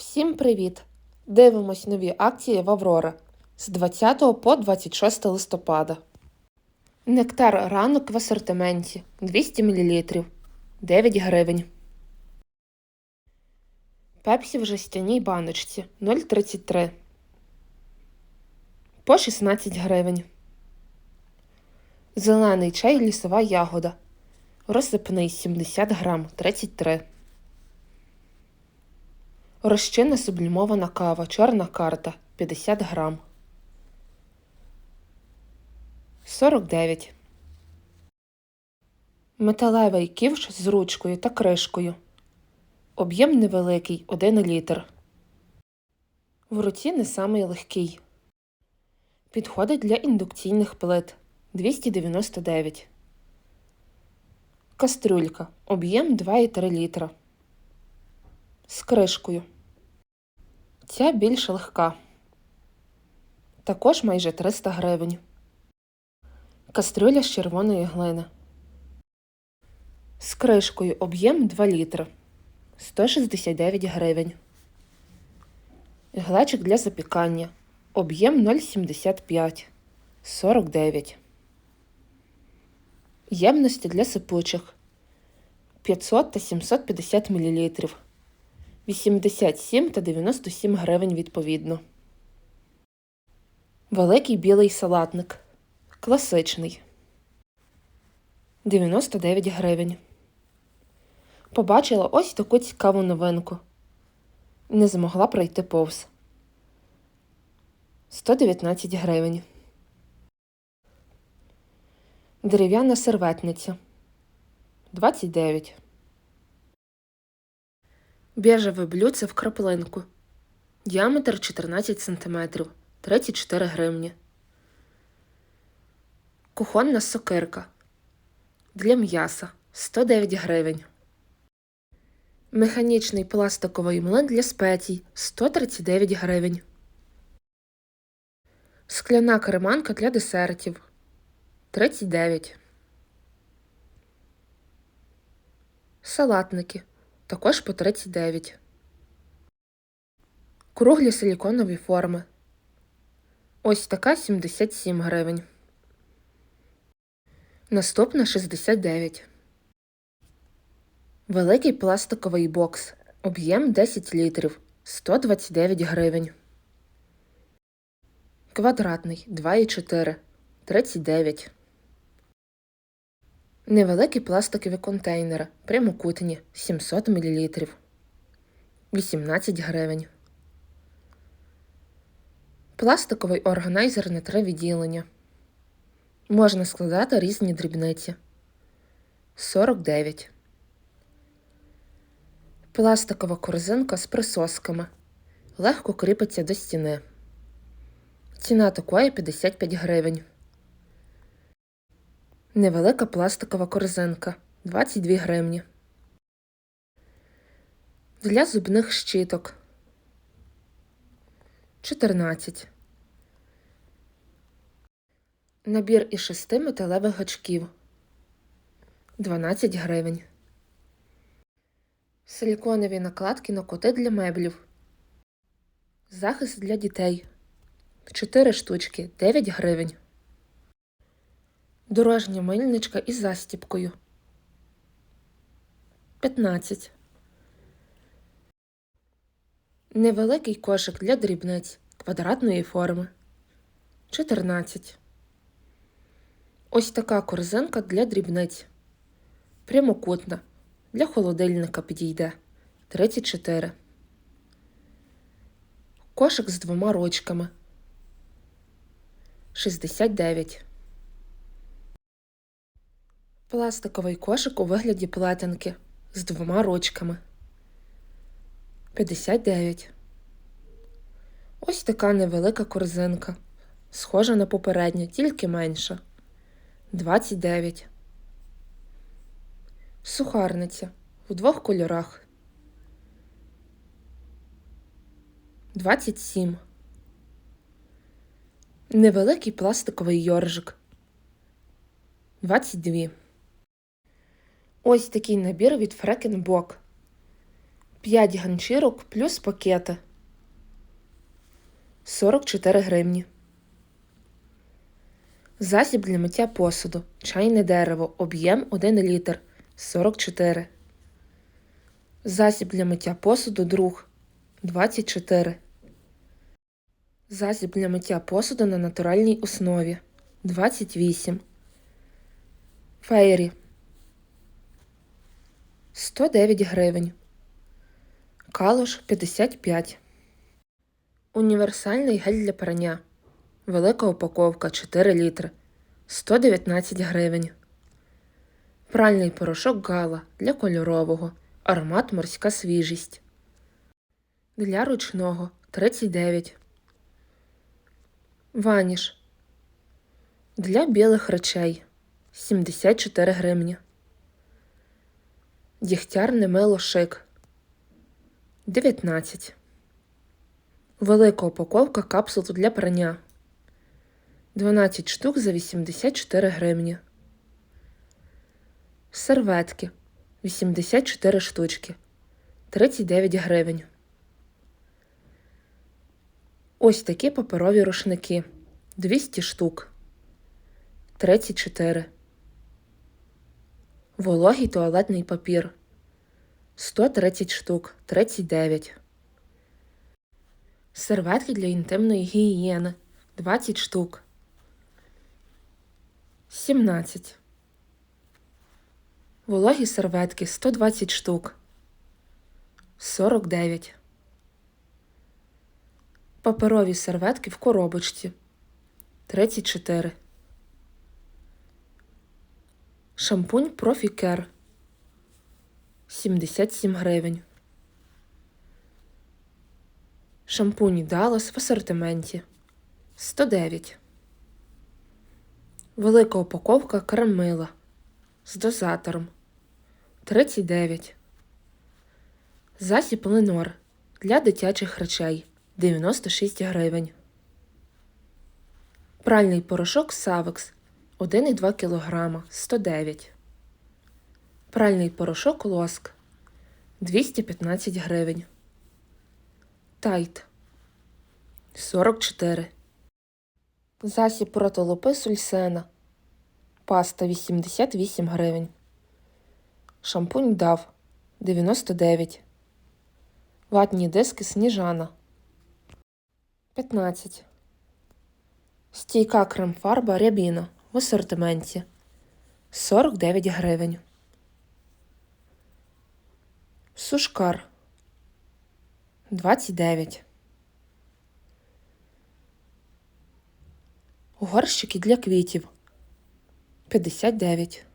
Всім привіт! Дивимось нові акції в Аврора з 20 по 26 листопада. Нектар ранок в асортименті 200 мл 9 гривень. Пепсі в жестяній баночці 0,33 по 16 гривень. Зелений чай лісова ягода. Розсипний 70 грам 33. Розчинна сублімована кава, чорна карта 50 грам. 49. Металевий ківш з ручкою та кришкою. Об'єм невеликий 1 літр. В руці не самий легкий. Підходить для індукційних плит 299. Кастрюлька. Об'єм 2,3 літра. З кришкою. Ця більш легка. Також майже 300 гривень. Кастрюля з червоної глини. З кришкою об'єм 2 літри. 169 гривень. Глечик для запікання. Об'єм 0,75. 49. Ємності для сипучих 500 та 750 мл. 87 та 97 гривень відповідно. Великий білий салатник. Класичний. 99 гривень. Побачила ось таку цікаву новинку. Не змогла пройти повз. 119 гривень. Дерев'яна серветниця 29. Біжеве блюдце в краплинку. Діаметр 14 см 34 гривні. Кухонна сокирка. Для м'яса 109 гривень. Механічний пластиковий млин для спецій 139 гривень. Скляна креманка для десертів 39. Салатники також по 39. Круглі силіконові форми. Ось така 77 гривень. Наступна 69. Великий пластиковий бокс. Об'єм 10 літрів 129 гривень. Квадратний 2,4 39. Невеликі пластикові контейнери. Прямокутні 700 мл. 18 гривень. Пластиковий органайзер на три відділення. Можна складати різні дрібниці. 49. Пластикова корзинка з присосками. Легко кріпиться до стіни. Ціна такої 55 гривень. Невелика пластикова корзинка 22 гривні. Для зубних щіток 14. Набір із шести металевих гачків 12 гривень. Силіконові накладки на коти для меблів. Захист для дітей 4 штучки 9 гривень. Дорожня мильничка із застіпкою 15. Невеликий кошик для дрібниць квадратної форми 14. Ось така корзинка для дрібниць. Прямокутна. Для холодильника підійде 34. Кошик з двома ручками 69. Пластиковий кошик у вигляді плетенки з двома ручками 59. Ось така невелика корзинка. Схожа на попередню, тільки менша. 29. Сухарниця у двох кольорах. 27. Невеликий пластиковий йоржик. 22. Ось такий набір від Фрекенбок. 5 ганчірок плюс пакети. 44 гривні. Засіб для миття посуду. Чайне дерево. Об'єм 1 літр. 44. Засіб для миття посуду друг. 24. Засіб для миття посуду на натуральній основі. 28. Фейрі. 109 гривень. Калуш 55. Універсальний гель для прання. Велика упаковка 4 літри. 119 гривень. Пральний порошок Гала для кольорового. Аромат морська свіжість. Для ручного 39. Ваніш. Для білих речей 74 гривні. Дігтярне мило шик 19. Велика упаковка капсул для прання 12 штук за 84 гривні. Серветки 84 штучки 39 гривень. Ось такі паперові рушники 200 штук 34. Вологий туалетний папір 130 штук 39. Серветки для інтимної гігієни 20 штук 17. Вологі серветки 120 штук 49. Паперові серветки в коробочці 34. Шампунь Профікер 77 гривень. Шампунь Далас в асортименті 109. Велика упаковка карамила з дозатором 39. Засіб Ленор для дитячих речей 96 гривень. Пральний порошок Савекс 1,2 кг 109. Пральний порошок Лоск 215 гривень. Тайт 44. Засіб проти лупи сульсена. Паста 88 гривень. Шампунь дав 99. Ватні диски сніжана 15. Стійка крем-фарба рябіна в асортименті 49 гривень. Сушкар 29. Горщики для квітів 59.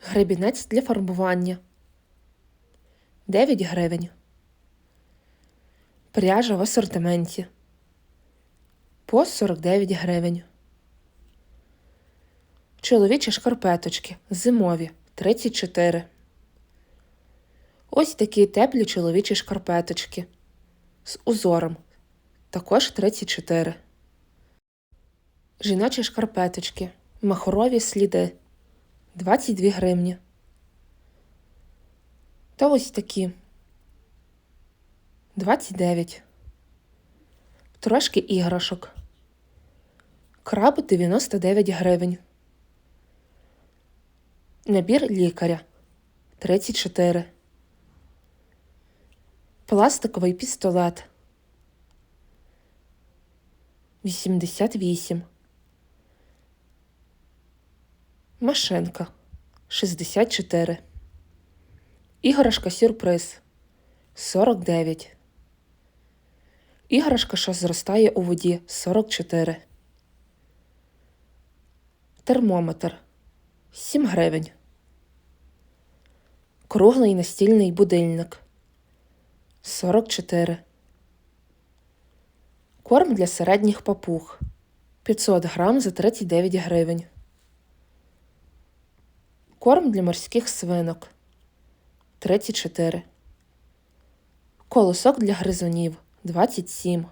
Гребінець для фарбування 9 гривень. Пряжа в асортименті по 49 гривень. Чоловічі шкарпеточки зимові 34. Ось такі теплі чоловічі шкарпеточки з узором також 34. Жіночі шкарпеточки махорові сліди 22 гривні. Та ось такі 29. Трошки іграшок. Краб 99 гривень. Набір лікаря 34. Пластиковий пістолет 88. Машинка 64. Іграшка сюрприз 49. Іграшка, що зростає у воді 44. Термометр 7 гривень. Круглий настільний будильник 44. Корм для середніх папуг 500 грам за 39 гривень. Корм для морських свинок 34. Колосок для гризунів 27.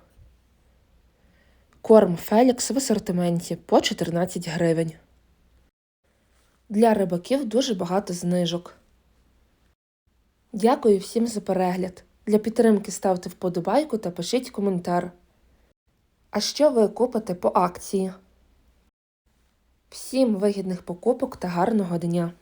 Корм Фелікс в асортименті по 14 гривень. Для рибаків дуже багато знижок. Дякую всім за перегляд. Для підтримки ставте вподобайку та пишіть коментар. А що ви купите по акції? Всім вигідних покупок та гарного дня!